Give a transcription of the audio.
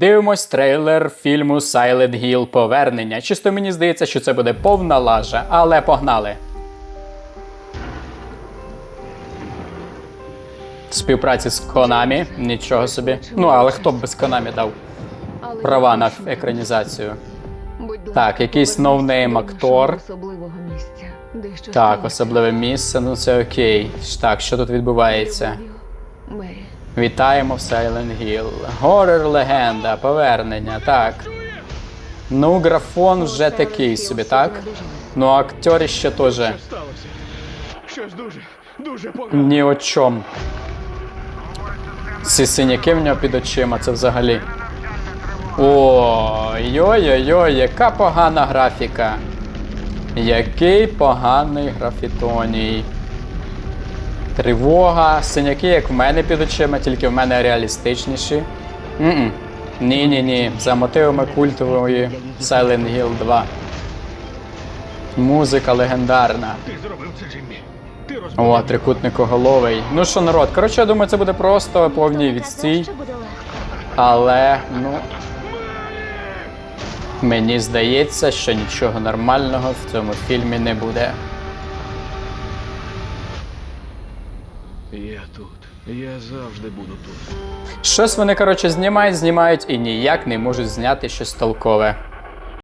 Дивимось трейлер фільму Silent Hill Повернення. Чисто мені здається, що це буде повна лажа, але погнали. Співпраці з Konami, нічого собі. Ну, але хто б без Konami дав права на екранізацію? Так, якийсь ноунейм актор. Так, особливе місце, ну це окей. Так, що тут відбувається? Мері. Вітаємо в Silent Hill. Горор легенда, повернення, так. Ну, графон вже такий собі, так? Ну, актери ще теж ні о чому. Ці синяки в нього під очима, це взагалі. Ой-ой-ой, яка погана графіка. Який поганий графітоній. Тривога, синяки, як в мене під очима, тільки в мене реалістичніші. М-м. Ні-ні-ні, за мотивами культової Silent Hill 2. Музика легендарна. Ти зробив це, Джиммі. О, трикутникоголовий. Ну що, народ, коротше, я думаю, це буде просто повній відстій. Але, ну. Мені здається, що нічого нормального в цьому фільмі не буде. Я тут. Я завжди буду тут. Щось вони, коротше, знімають, знімають і ніяк не можуть зняти щось толкове.